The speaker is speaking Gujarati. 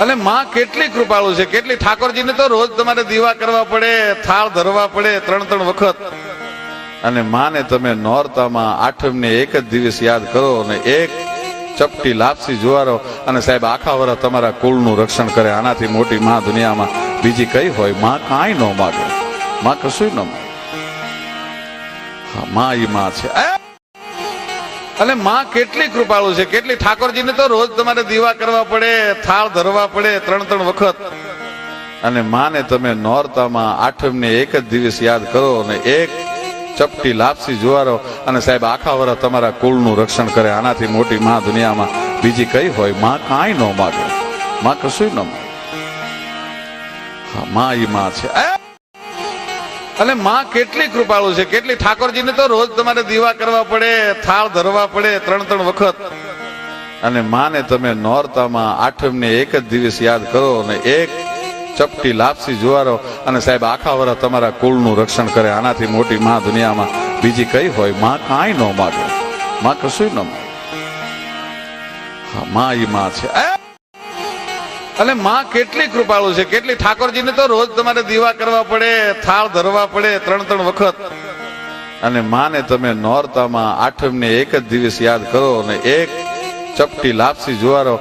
અને માં કેટલી કૃપાળુ છે, કેટલી ઠાકોરજીને તો રોજ તમારે દીવા કરવા પડે, થાળ ધરવા પડે, ત્રણ ત્રણ વખત. અને માને તમે નોરતામાં આઠમને એક જ દિવસ યાદ કરો અને એક ચપટી લાપસી જુવારો અને સાહેબ આખા વર્ષ તમારા કુળનું રક્ષણ કરે, આનાથી મોટી માં દુનિયામાં બીજી કઈ હોય? માં કાંઈ ન માગે. માં કશું ન માગે. હા, માં એ માં છે! અને માં કેટલી કૃપાળુ છે, કેટલી ઠાકોરજીને તો રોજ તમારે દીવા કરવા પડે, થાળ ધરવા પડે, ત્રણ ત્રણ વખત. અને માને તમે નોરતામાં આઠમને એક જ દિવસ યાદ કરો અને એક ચપટી લાપસી જુવારો અને સાહેબ આખા વર્ષ તમારા કુળનું રક્ષણ કરે, આનાથી મોટી માં દુનિયામાં બીજી કઈ હોય? માં કાંઈ ન માગે. માં કશું ન માગે. હા, માં એ માં છે! અને માં કેટલી કૃપાળુ છે, કેટલી ઠાકોરજીને તો રોજ તમારે દીવા કરવા પડે, થાળ ધરવા પડે, ત્રણ ત્રણ વખત. અને માને તમે નોરતામાં આઠમને એક જ દિવસ યાદ કરો અને એક ચપટી લાપસી જુવારો અને સાહેબ આખા વરા તમારા કુળનું રક્ષણ કરે. આનાથી મોટી માં દુનિયામાં બીજી કઈ હોય? માં કાંઈ ન માગે. માં કશું ન માગે. હા, માં એ માં છે! અને માં કેટલી કૃપાળુ છે, કેટલી ઠાકોરજીને તો રોજ તમારે દીવા કરવા પડે, થાળ ધરવા પડે, ત્રણ ત્રણ વખત. અને માને તમે નોરતામાં આઠમને એક જ દિવસ યાદ કરો અને એક ચપટી લાપસી જુવારો.